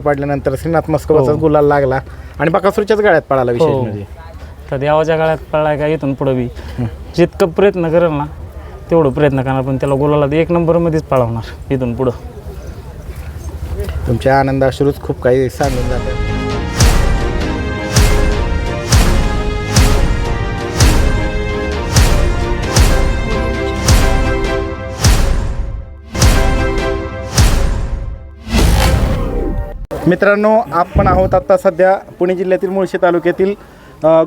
पाडल्यानंतर श्रीनाथ मस्कोबाचा हो. गुलाल लागला. आणि बकासूरच्याच गाड्यात पळाला विशेष हो. म्हणजे. तर देवाच्या काळात पळलाय का इथून पुढं बी. जितकं प्रयत्न करेल ना तेवढं प्रयत्न करणार पण त्याला गोलाला एक नंबरमध्येच पळवणार इथून पुढं. तुमच्या आनंद अश्रूच खूप काही सांगून जातात. मित्रांनो आपण आहोत आता सध्या पुणे जिल्ह्यातील मुळशी तालुक्यातील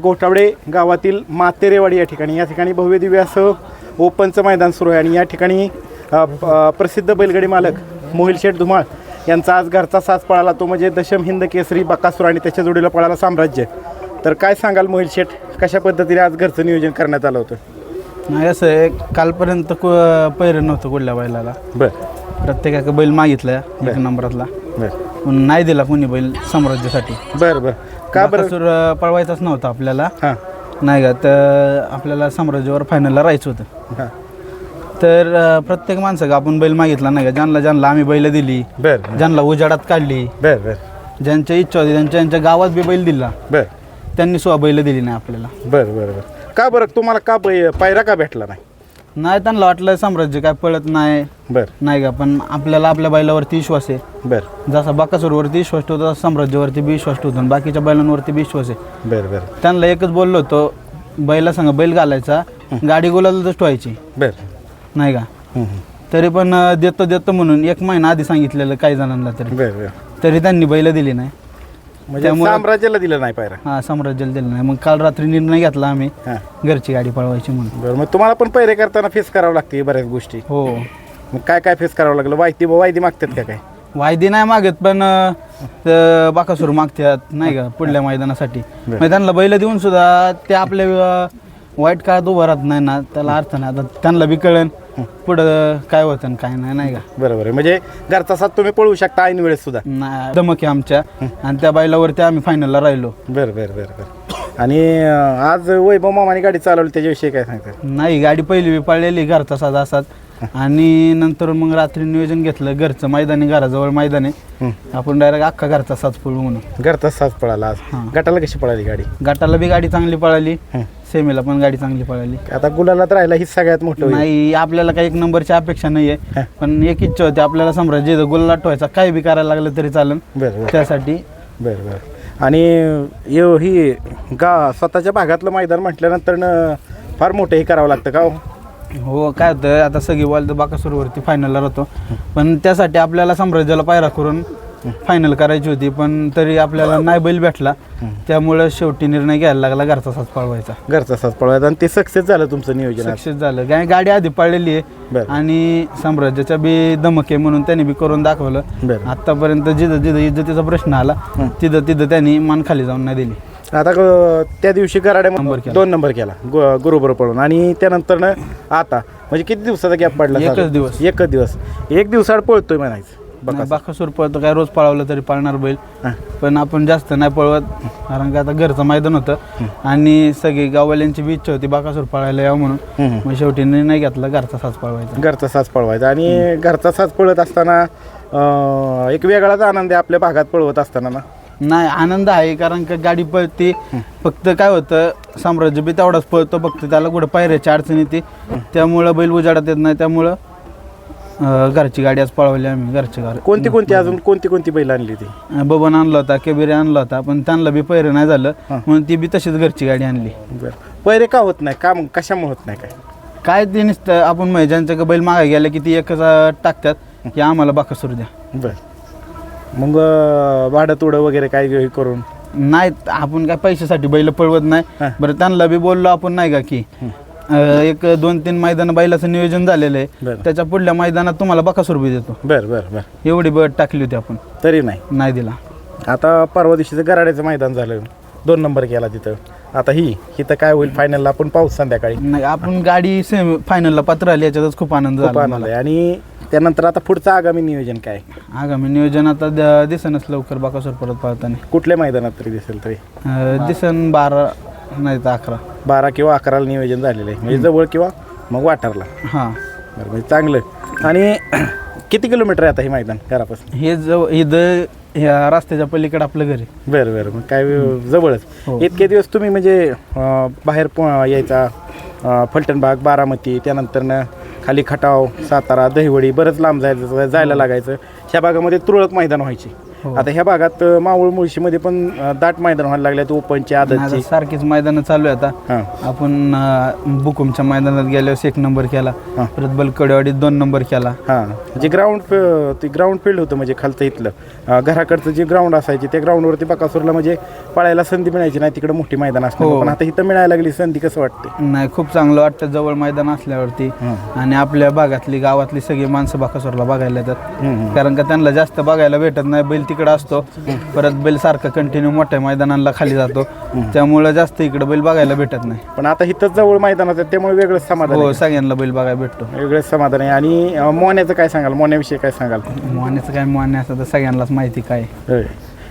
गोठावडे गावातील मातेरेवाडी या ठिकाणी. या ठिकाणी भव्य दिव्य असं ओपनचं मैदान सुरू आहे आणि या ठिकाणी प्रसिद्ध बैलगाडी मालक मोहिल शेठ धुमाळ यांचा आज घरचा साज पळाला. तो म्हणजे दशम हिंद केसरी बकासूर आणि त्याच्या जोडीला पळाला साम्राज्य. तर काय सांगाल मोहिल शेठ कशा पद्धतीने आज घरचं नियोजन करण्यात आलं होतं? नाही असं आहे कालपर्यंत कु पैर नव्हतं कुठल्या बैलाला. बरं. प्रत्येकाचा बैल मागितला एक नंबरातला. बरं. नाही दिला कोणी बैल साम्राज्यासाठी. बरं बरं. का बरं? बकासूर, अं, पळवायचाच नव्हता आपल्याला. हां. नाही का तर आपल्याला साम्राज्यावर फायनलला राहायचं होतं. हां. तर अं, प्रत्येक माणसं आपण बैल मागितला नाही का ज्यांना ज्यांना आम्ही बैल दिली बरं ज्यांना उजाडात काढली बरं बरं. ज्यांच्या इच्छा होती त्यांच्या त्यांच्या गावात बी बैल दिला बरं. त्यांनी सुद्धा बैल दिली नाही आपल्याला. बरं बरं बरं. का बरं तुम्हाला का पै पायरा का भेटला नाही? नाही त्यांना वाटलं साम्राज्य काय पळत नाही. बरं. नाही का पण आपल्याला आपल्या बैलावरती विश्वास आहे. बरं. जसा बाकासूरवरती विश्वास ठेवतो तसा साम्राज्यावरती बी विश्वास ठेवतो आणि बाकीच्या बैलांवरती बी विश्वास आहे. बरं बरं. त्यांना एकच बोललो होतो बैला सांगा बैल घालायचा गाडी गोलाला ठेवायची. बरं. नाही का. तरी पण अं, देतो देतो म्हणून एक महिना आधी सांगितलेलं काही जणांना तरी. बरं बरं. तरी त्यांनी बैल दिली नाही. म्हणजे त्यामुळं- साम्राज्याला दिलं नाही पायरा. हा साम्राज्याला दिलं नाही. मग काल रात्री निर्णय घेतला आम्ही हां. घरची गाडी पळवायची म्हणून. बरं मग तुम्हाला पण पैरे करताना फेस करावं लागते बऱ्याच गोष्टी. हो. मग काय काय फेस करावं लागलं? वायदी वायदी मागतात का काय? वायदी नाही मागत पण अं, त- बाकासूर मागतात नाही का पुढल्या मैदानासाठी. त्यांना बैल देऊन सुद्धा ते आपल्या अं, वाईट काळात उभं राहत नाही ना त्याला अर्थ नाही. आता त्यांना बी कळन पुढं काय होतं आणि काय नाही नाही का? बरोबर आहे. म्हणजे घरचा साथ तुम्ही पळवू शकता ऐन वेळेस सुद्धा. नाही दमक आहे आमच्या. आणि त्या बैलावरती आम्ही फायनलला राहिलो. बरं बरं बरं बरं. आणि अं, आज वैभव मामाने गाडी चालवली त्याच्याविषयी काय सांगतात नाही गाडी पहिली बी पळलेली घरचा साधा असाच आणि नंतर मग रात्री नियोजन घेतलं घरचं मैदानी घराजवळ मैदान. आहे आपण डायरेक्ट अख्खा घरचा साच पळू म्हणून. घरचा साथ पळाला. आज हां. गटाला कशी पळाली गाडी? गटाला बी गाडी चांगली पळाली. हं. सेमीला पण गाडी चांगली पळाली. आता गुलालात राहिला ही सगळ्यात मोठं. नाही आपल्याला काही एक नंबरची अपेक्षा नाही आहे पण एक इच्छा होती आपल्याला साम्राज्य गोल ठेवायचा काय बी करायला लागलं तरी चालेल. त्यासाठी बरं बरं. आणि यो ही गा स्वतःच्या भागातलं मैदान म्हटल्यानंतर फार मोठं हे करावं लागतं का हो? काय होतं आता सगळी तर बाकासूरवरती फायनलला राहतो. पण त्यासाठी आपल्याला साम्राज्याला पायरा करून फायनल करायची होती पण तरी आपल्याला नाही बैल भेटला. त्यामुळं शेवटी निर्णय घ्यायला लागला घरचा साथ पळवायचा. घरचा साथ पळवायचा. आणि ते सक्सेस झालं तुमचं नियोजन. सक्सेस झालं. काय गाडी आधी पळलेली बरं. आहे आणि साम्राज्याच्या बी आहे म्हणून त्यांनी बी करून दाखवलं. बरं. आतापर्यंत जिथं जिथं इज्जतीचा प्रश्न आला तिथं तिथं त्यांनी मान खाली जाऊन नाही दिली. आता ग- त्या दिवशी नंबर केला. दोन नंबर केला गु- गुरुबर पळून. आणि त्यानंतर आता म्हणजे किती दिवसाचा गॅप पडला एकच साधारण? दिवस. एकच दिवस. एक दिवसाआड पळतोय म्हणायचं. बघा. बाकासूर पळतो काय रोज पळवलं तरी पळणार बैल. हां. पण आपण जास्त नाही पळवत कारण का आता घरचं मैदान होतं. आणि सगळी गाववाल्यांची बी इच्छा होती बाकासूर पळायला यावं म्हणून. हम्म. मग शेवटी निर्णय घेतला घरचा साच पळवायचा. घरचा साज पळवायचा. आणि घरचा साज पळत असताना अं, एक वेगळाच आनंद आहे आपल्या भागात पळवत असताना ना. नाही आनंद आहे कारण का गाडी पळते. फक्त काय होतं साम्राज्य बी तेवढाच पळतो फक्त त्याला कुठं पायऱ्याची अडचण येते. त्यामुळं बैल उजाडात येत नाही त्यामुळं अं, घरची गाडी आज पळवली आम्ही घरची गाडी. कोणती कोणती अजून कोणती कोणती बैल आणली ती? बबन आणला होता केबिरी आणला होता पण त्यांना बी पैर नाही झालं. म्हणून ती बी तशीच घरची गाडी आणली. बरं. पैरे का होत नाही? का मग कशामुळे होत नाही काय? काय ते नुसतं आपण म्हणजे ज्यांच्या बैल मागे गेले की ती एकच अं, टाकतात की आम्हाला बाकासूर द्या. बरं. मग भाडं तुडं वगैरे काय हे करून? नाही आपण काय पैशासाठी बैल पळवत नाही. बरं त्यांना बी बोललो आपण नाही का की अं, एक दोन तीन मैदान बैलाचं नियोजन झालेलं आहे. बरं. त्याच्या पुढल्या मैदानात तुम्हाला बाकासूर बी देतो. बरं बरं बरं. एवढी बट टाकली होती आपण. तरी नाही. नाही दिला. आता परवा दिवशीचं गराड्याचं मैदान झालं. दोन नंबर केला तिथं. आता ही इथं काय होईल फायनलला आपण पाऊस संध्याकाळी. नाही आपण गाडी सेमी फायनलला पात्र आली याच्यातच खूप आनंद खूप झाला आनंद. आहे. आणि त्यानंतर आता पुढचं आगामी नियोजन काय? आगामी नियोजन आता द- दिसेनच लवकर बाकासूर परत पाळताना कुठल्या मैदानात तरी दिसेल तरी? अं, दिसन बारा नाही तर अकरा. बारा किंवा अकराला नियोजन झालेलं आहे. म्हणजे जवळ किंवा मग वाटारला हां. बरं म्हणजे चांगलं. आणि किती किलोमीटर आहे आता हे मैदान घरापासून? हे जवळ इथं ह्या रस्त्याच्या पलीकडे आपलं घर आहे. बरं बरं. मग काय जवळच. हो. इतके दिवस तुम्ही म्हणजे अं, बाहेर पो यायचा अं, फलटणबाग बारामती त्यानंतरनं खाली खटाव सातारा दहिवडी बरंच लांब जायचं जायला लागायचं. ह्या भागामध्ये तुरळक मैदान व्हायची. आता ह्या भागात अं, मावळ मुळशीमध्ये पण अं, दाट मैदान व्हायला लागले ओपनची आता आदतची सारखीच मैदानं चालू आहे आता हां. आपण अं, बुकुमच्या मैदानात गेल्यावर एक नंबर केला हां. परत बलकडेवाडीत दोन नंबर केला. हां. जे ग्राउंड ते ग्राउंड फील्ड होतं म्हणजे खालचं इथलं. अं, घराकडचं जे ग्राउंड असायचे त्या ग्राउंडवरती बकासूरला म्हणजे पळायला संधी मिळायची नाही तिकडे मोठी मैदान असणार हो. पण आता इथं मिळायला लागली संधी कसं वाटते नाही खूप चांगलं वाटतं जवळ मैदान असल्यावरती. आणि आपल्या भागातली गावातली सगळी माणसं बाकासोरला बघायला येतात. कारण का त्यांना जास्त बघायला भेटत नाही बैल तिकडं असतो. परत बैल सारखं कंटिन्यू मोठ्या मैदानाला खाली जातो. त्यामुळं जास्त इकडं बैल बघायला भेटत नाही. पण आता इथंच जवळ मैदान आहे त्यामुळे वेगळंच समाधान हो आहे. सगळ्यांना बैल बघायला भेटतो. वेगळंच समाधान आहे. आणि अं, मोन्याचं काय सांगाल? मोन्याविषयी काय सांगाल? मोहण्याचं काय मोहणे असं तर सगळ्यांनाच माहिती काय. होय.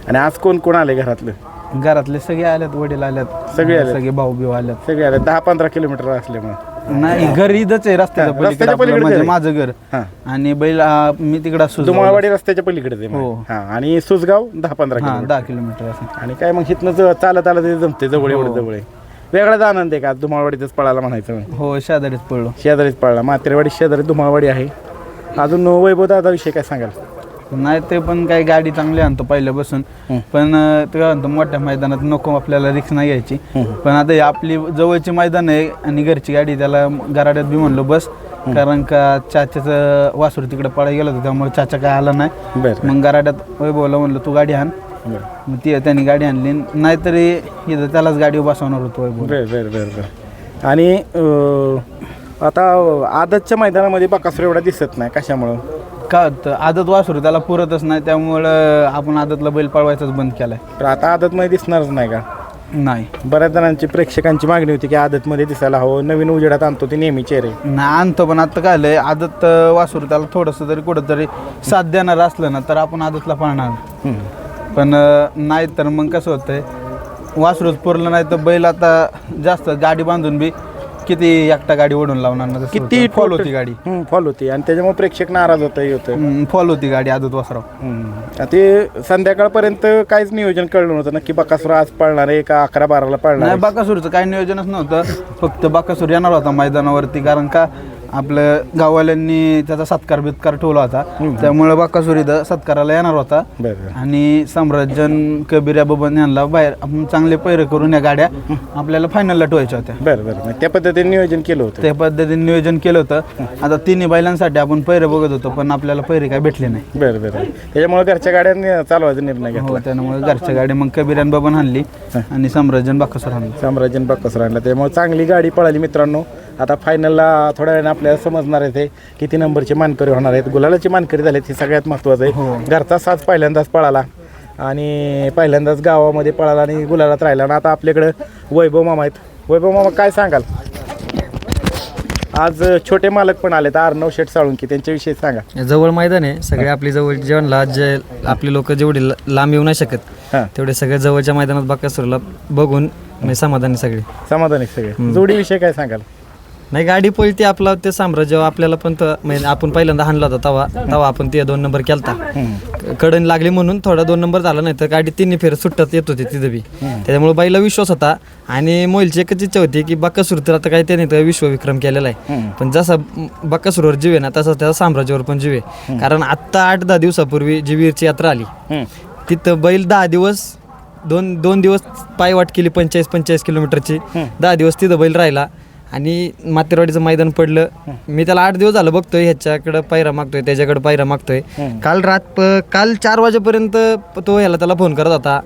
आणि आज कोण कोण आले घरातलं? घरातले सगळे आल्यात वडील आल्यात सगळे. सगळे भाऊ बिऊ आल्यात सगळे आले दहा पंधरा किलोमीटर असल्यामुळे. नाही घर इथंच आहे रस्त्याच्या हा, पलीकडे रस्त्याच्या आपलं पलीकडे म्हणजे घर आहे. माझं घर. हां. आणि बैल मी तिकडं दुमाळवाडी रस्त्याच्या पलीकडे हो. हां आणि सुसगाव दहा पंधरा हा किलोमीटर. दहा किलोमीटर असं. आणि काय मग इथनं ज- चालत आलं ते जमते जवळ एवढं हो. जवळ आहे. वेगळाच आनंद आहे का आज दुमाळवाडीतच पळायला म्हणायचं. हो शेजारीच पडलो शेजारीच पळला मातेरवाडी शेजारी दुमाळवाडी आहे. अजून वैभव दादा विषय काय सांगाल? नाही ते पण काही गाडी चांगली आणतो पहिल्यापासून. पण ते काय म्हणतो मोठ्या मैदानात नको आपल्याला रिक्स नाही घ्यायची पण आता ही आपली जवळची मैदान आहे आणि घरची गाडी त्याला गराड्यात बी म्हणलो बस. कारण का चाच्याचं वासरू तिकडे पळायला गेलं होतं त्यामुळे चाचा काय आला नाही. मग गराड्यात वैभवला म्हणलं तू गाडी आण. मग ती त्यांनी गाडी आणली. नाहीतरी इथं त्यालाच गाडी बसवणार होतो वैभव. आणि आता आदतच्या मैदानामध्ये बकासूर एवढा दिसत नाही कशामुळं? का आदत वासरू त्याला पुरतच नाही त्यामुळं आपण आदतला बैल पळवायचाच बंद केलाय. तर आता आदतमध्ये दिसणारच नाही का? नाही. बऱ्याच जणांची प्रेक्षकांची मागणी होती की आदतमध्ये दिसायला हवं नवीन उजेडात आणतो ते नेहमी चेहरे. नाही आणतो पण आता काय आदत अं, वासरू त्याला थोडंसं तरी कुठं तरी साथ देणार असलं ना तर आपण आदतला पाळणार. पण अं, नाही तर मग कसं होतंय वासरूच पुरलं नाही तर बैल आता जास्त गाडी बांधून बी किती एकटा गाडी ओढून लावणार ना किती फॉल होती गाडी. फॉल होती. आणि त्याच्यामुळे प्रेक्षक नाराज होतं होतं. फॉल होती गाडी आदत वासराव. ते संध्याकाळपर्यंत काहीच नियोजन कळलं नव्हतं. नक्की बकासूर आज पळणार आहे का अकरा बाराला पळणार? बाकासूरचं काही नियोजनच नव्हतं. फक्त बाकासूर येणार होता मैदानावरती कारण का आपलं गाववाल्यांनी त्याचा सत्कार बित्कार ठेवला होता. त्यामुळे बाकासूर इथं सत्काराला येणार होता. बरं. आणि सम्राजन कबीर बबन यांना बाहेर आपण चांगले पैरे करून या गाड्या आपल्याला फायनलला ठेवायच्या होत्या. बरं बरं. मग त्या पद्धतीने नियोजन केलं होतं. त्या पद्धतीने नियोजन केलं होतं. आता तिन्ही बैलांसाठी आपण पैरे बघत होतो पण आपल्याला पैरे काय भेटले नाही. बरं बरं. त्याच्यामुळे घरच्या गाड्यांनी चालवायचा निर्णय घेतला. हो त्यामुळे घरच्या गाडी मग कबीर बबन आणली आणि सम्राजन बाकासूर आणली साम्राज्यन बक्कसर आणला त्यामुळे चांगली गाडी पळाली मित्रांनो. आता फायनलला थोड्या वेळाने आपल्याला समजणार आहे ते किती नंबरचे मानकरी होणार आहेत. गुलालाची मानकरी झालेत हे सगळ्यात महत्त्वाचं आहे. घरचा साज पहिल्यांदाच पळाला. आणि पहिल्यांदाच गावामध्ये पळाला आणि गुलालात राहिला. आणि आता आपल्याकडं वैभव मामा आहेत. वैभव मामा काय सांगाल? आज छोटे मालक पण आलेत अर्णव शेठ साळुंकी त्यांच्याविषयी सांगा. जवळ मैदान आहे. सगळे आपली जवळ जेवणला जे आपली लोक जेवढे ल- लांब येऊ नाही शकत हां. तेवढे सगळे जवळच्या मैदानात बाकासूरला बघून समाधानी सगळे. समाधानी सगळे. जोडीविषयी काय सांगाल? नाही गाडी पळती आपला ते साम्राज्य आपल्याला पण त- म्हणजे आपण पहिल्यांदा हाणला होता तवा. तवा आपण ते दोन नंबर केलता. कडन लागली म्हणून थोडा दोन नंबर झाला नाही तर गाडी तिन्ही फेर सुटत येत होती तिथं बी. त्याच्यामुळे बाईला विश्वास होता. आणि मोहिलची एकच इच्छा होती की बक्कासूर तर आता काही त्याने तर विश्वविक्रम केलेला आहे. पण जसा बक्कासूरवर जीव आहे ना तसा त्या साम्राज्यावर पण जीव. आहे कारण आत्ता आठ दहा दिवसापूर्वी जी वीरची यात्रा आली. तिथं बैल दहा दिवस दोन दोन दिवस पायवाट केली पंचेचाळीस पंचेचाळीस किलोमीटरची. दहा दिवस तिथं बैल राहिला. आणि मातेरवाडीचं मैदान पडलं. मी त्याला आठ दिवस झालं बघतोय ह्याच्याकडं पायरा मागतोय त्याच्याकडं पायरा मागतोय. काल रात प- काल चार वाजेपर्यंत प- तो ह्याला त्याला फोन करत होता.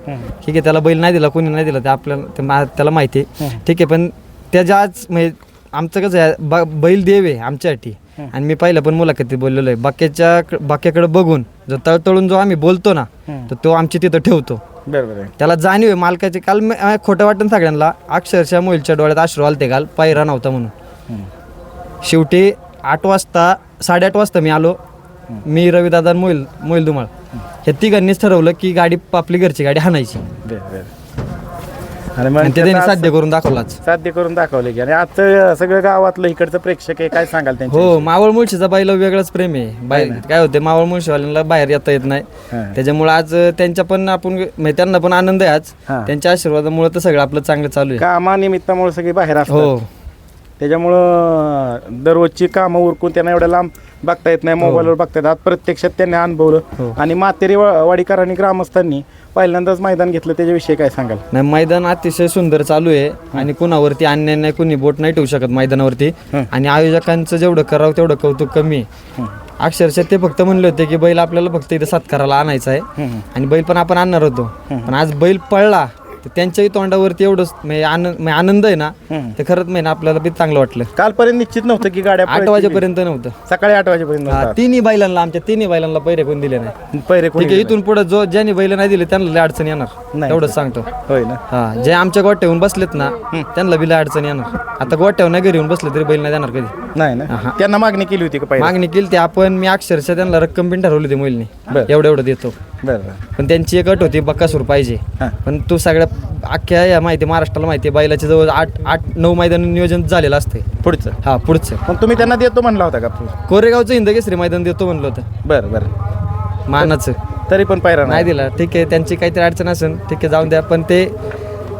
ठीक आहे त्याला बैल नाही दिला कोणी नाही दिला ते आपल्याला ते मा- त्याला माहिती आहे. ठीक आहे पण त्याच्या आज म्हणजे आमचं कसं आहे बा- बैल देव आहे आमच्यासाठी. आणि मी पहिल्या पण मुलाखतीत बोललेलो आहे बाक्याच्या बाक्याकडे बघून जर तळतळून जो आम्ही बोलतो ना तर तो आमची तिथं ठेवतो. बरं बरं त्याला जाणीव आहे मालकाची काल मी- अं, खोटं वाटतं सगळ्यांना अक्षरशः मोहिलच्या डोळ्यात अश्रू आलते काल पायरा नव्हता म्हणून. शेवटी आठ वाजता साडेआठ वाजता मी आलो मी रविदादा आणि मोहिल मोहिल धुमाळ हे तिघांनीच ठरवलं की गाडी आपली घरची गाडी हाणायची. बरं बरं. आणि मग आणि ते त्यांनी त्याचं साध्य करून दाखवलाच. साध्य करून दाखवले की. आणि आजचं सगळं गावातलं इकडचं प्रेक्षक आहे काय सांगाल त्यांच्या हो मावळ मुळशीचा बाईला वेगळंच प्रेम आहे. बाई काय होते मावळ मुळशीवाल्यांना बाहेर येता येत नाही. हां. त्याच्यामुळे आज त्यांच्या पण आपण म्हणजे त्यांना पण आनंद आहे आज. हां. त्यांच्या आशीर्वादामुळे तर सगळं आपलं चांगलं चालू आहे. कामानिमित्तामुळे सगळे बाहेर असतात. हो त्याच्यामुळं दररोजची कामं उरकून त्यांना एवढ्या लांब बघता येत नाही मोबाईलवर बघता येत. आज प्रत्यक्षात त्यांनी अनुभवलं. आणि मातेरी वा- वाडीकरांनी ग्रामस्थांनी पहिल्यांदाच मैदान घेतलं. त्याच्याविषयी काय सांगाल? नाही मैदान अतिशय सुंदर चालू आहे आणि कुणावरती अन्याय नाही कुणी बोट नाही ठेवू शकत मैदानावरती. आणि आयोजकांचं जेवढं करावं तेवढं कौतुक कमी आहे. अक्षरशः ते फक्त म्हणले होते की बैल आपल्याला फक्त इथं सत्काराला आणायचा आहे. आणि बैल पण आपण आणणार होतो. पण आज बैल पळला. तर त्यांच्याही तोंडावरती एवढं म्हणजे आनंद म्हणजे आनंद आहे ना ते खरंच म्हणजे आपल्याला बी चांगलं वाटलं. कालपर्यंत निश्चित नव्हतं की गाड्या आठ पळतील. वाजेपर्यंत नव्हतं. सकाळी आठ वाजेपर्यंत हा, नव्हतं. तिन्ही बैलांना आमच्या तिन्ही बैलांना पैरे कोण दिले नाही. पहिरे कोणी आहे इथून पुढे जो ज्यांनी बैल नाही दिले त्यांना लय अडचण येणार. नाही. एवढंच सांगतो. होय ना. हा जे आमच्या गोट्याहून बसलेत ना त्यांना बी लय अडचण येणार. आता गोट्यावर नाही घरी येऊन बसले तरी बैल नाही देणार कधी. नाही ना त्यांना मागणी केली होती का पहिला मागणी केली ते आपण मी अक्षरशः त्यांना रक्कम पण ठरवली होती मुलीने बरं. एवढं एवढं देतो. बरं बरं. पण त्यांची एक अट होती बक्कासूर पाहिजे. हा. पण तो सगळ्या अख्ख्या या माहिती महाराष्ट्राला माहिती आहे बैलाच्या जवळ आठ आठ नऊ मैदान नियोजन झालेलं असते पुढचं? हा पुढचं. मग तुम्ही त्यांना देतो म्हणला होता का? कोरेगावचं हिंदकेसरी मैदान देतो म्हणलं होतं. बरं बरं. मानाचं. तरी पण पायरा नाही दिला. ठीक आहे त्यांची काहीतरी अडचण असेल ठीक आहे जाऊन द्या. पण ते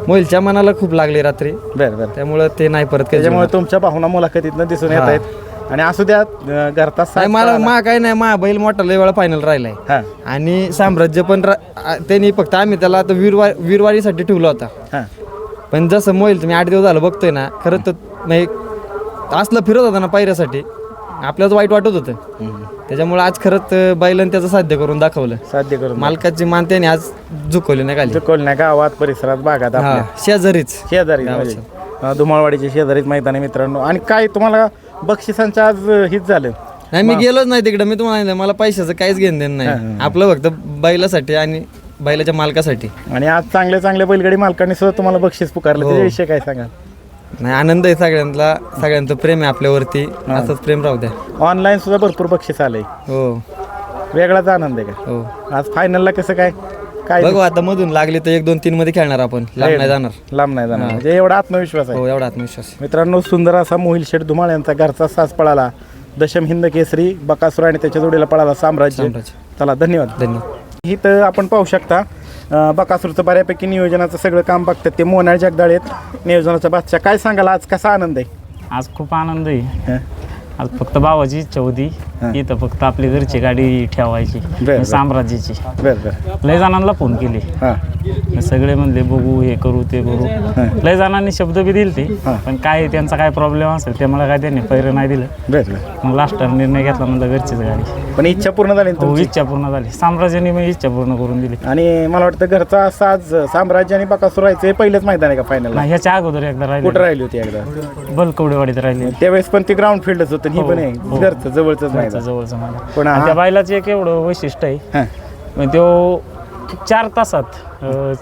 मोहिलच्या मनाला खूप लागले रात्री. बरं बरं. त्यामुळं ते नाही परत काही त्याच्यामुळे तुमच्या भावना मुलाखतीतनं दिसून येत हा. आहेत. आणि असू द्या अं, घरचा साथ नाही मला. मा काय नाही मा बैल मोठा लय वेळा फायनल राहिलाय. हा. आणि साम्राज्य पण रा- आ- त्यांनी फक्त आम्ही त्याला आता वीरवा वीरवारीसाठी ठेवला होता. हा. पण जसं मोईल तुम्ही आठ दिवस झालं बघतोय ना खरं तर म्हणजे असलं फिरत होता ना पायऱ्यासाठी आपल्याच वाईट वाटत होतं. त्याच्यामुळे आज खरंच बैलन त्याचं साध्य करून दाखवलं. साध्य करून मालकाची मान त्याने आज झुकवली नाही खाली. कोलण्या गावात परिसरात भागात हा आपल्या शेजारीच शेजारी म्हणजे अं, धुमाळवाडीचे शेजारीच मैदानी मित्रांनो. आणि काय तुम्हाला बक्षिसांचं आज अं, हिच झालं? नाही मी गेलोच नाही तिकडे. मी तुम्हाला सांगितलं, मला पैशाचं काहीच घेणं देणं नाही. आपलं फक्त बैलासाठी आणि बैलाच्या मालकासाठी. आणि आज चांगल्या चांगल्या बैलगाडी मालकांनी सुद्धा तुम्हाला बक्षीस पुकारलं. त्याच्याविषयी काय सांगाल? नाही आनंद आहे सगळ्यांना सगळ्यांचं प्रेम आहे आपल्यावरती. असंच प्रेम राहू द्या. ऑनलाईन सुद्धा भरपूर बक्षीस आलंय. हो. वेगळाच आनंद आहे का? हो. आज फायनलला कसं काय? काय बघू आता मधून लागले तर एक दोन तीन मध्ये खेळणार आपण. लांब नाही जाणार. लांब नाही जाणार. म्हणजे एवढा आत्मविश्वास आहे. हो एवढा आत्मविश्वास. मित्रांनो सुंदर असा मोहिल शेठ धुमाळ यांचा घरचा सास पळाला. दशम हिंद केसरी बकासूर आणि त्याच्या जोडीला पळाला साम्राज्य. साम्राज्य. चला धन्यवाद. धन्यवाद. तर आपण पाहू शकता बकासूरचं बऱ्यापैकी नियोजनाचं सगळं काम बघतात ते मोनाळ जगदाळे आहेत. नियोजनाचा बादशाह काय सांगाल? आज कसा आनंद आहे? आज खूप आनंद आहे? आज फक्त भावाची इच्छा होती. इथं फक्त आपली घरची गाडी ठेवायची. साम्राज्याची. बरं बरं. लय जणांना फोन केले. हां. सगळे म्हणले बघू हे करू ते करू. लय जणांनी शब्द बी दिले ते पण काय त्यांचा काय प्रॉब्लेम असेल ते मला काय त्यांनी पहिरं नाही दिलं. बरं बरं. मग लास्टला निर्णय घेतला म्हणलं घरचीच गाडी. पण इच्छा पूर्ण झाली ना हो तुमची? इच्छा पूर्ण झाली. साम्राज्याने मग इच्छा पूर्ण करून दिली. आणि मला वाटतं घरचा साज साम्राज्य आणि बकासूर व्हायचं हे पहिलंच मैदान आहे का फायनल नाही ह्याच्या अगोदर एकदा कुठं राहिले राहिली होती एकदा? बलकवडेवाडीत राहिले त्यावेळेस पण ते ग्राउंड फील्डच होतं ही पण आहे. हो. घरचं जवळच मैदान. जवळचं मला पण आणि हा- त्या बैलाचं एक एवढं वैशिष्ट्य आहे. हां. म्हणजे तो चार तासात अं,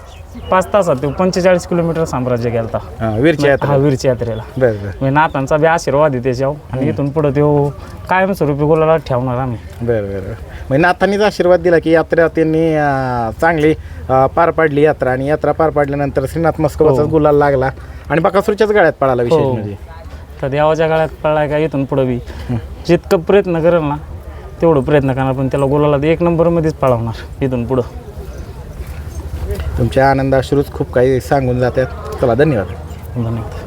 पाच तासात तो पंचेचाळीस किलोमीटर साम्राज्य गेलता. हां वीरची यात्रा हा वीरच्या यात्रेला. बरं बरं. म्हणजे नातांचा बी आशीर्वाद आहे त्याच्यावर. आणि इथून पुढे तो कायमस्वरूपी गोलाला ठेवणार आम्ही. बरं बरं बरं. म्हणजे नाथांनीच आशीर्वाद दिला की यात्रा त्यांनी अं, चांगली अं, पार पाडली यात्रा. आणि यात्रा पार पाडल्यानंतर श्रीनाथ मस्कोबाचाच गुलाल लागला. आणि बकासूरच्याच गाड्यात पळाला विशेष हो. म्हणजे. तर देवाच्या काळात पळलाय का इथून पुढं बी. जितकं प्रयत्न करेल ना तेवढं प्रयत्न करणार पण त्याला गोलाला एक नंबरमध्येच पळवणार इथून पुढं. तुमच्या आनंद अश्रूच खूप काही सांगून जातात. चला धन्यवाद. धन्यवाद.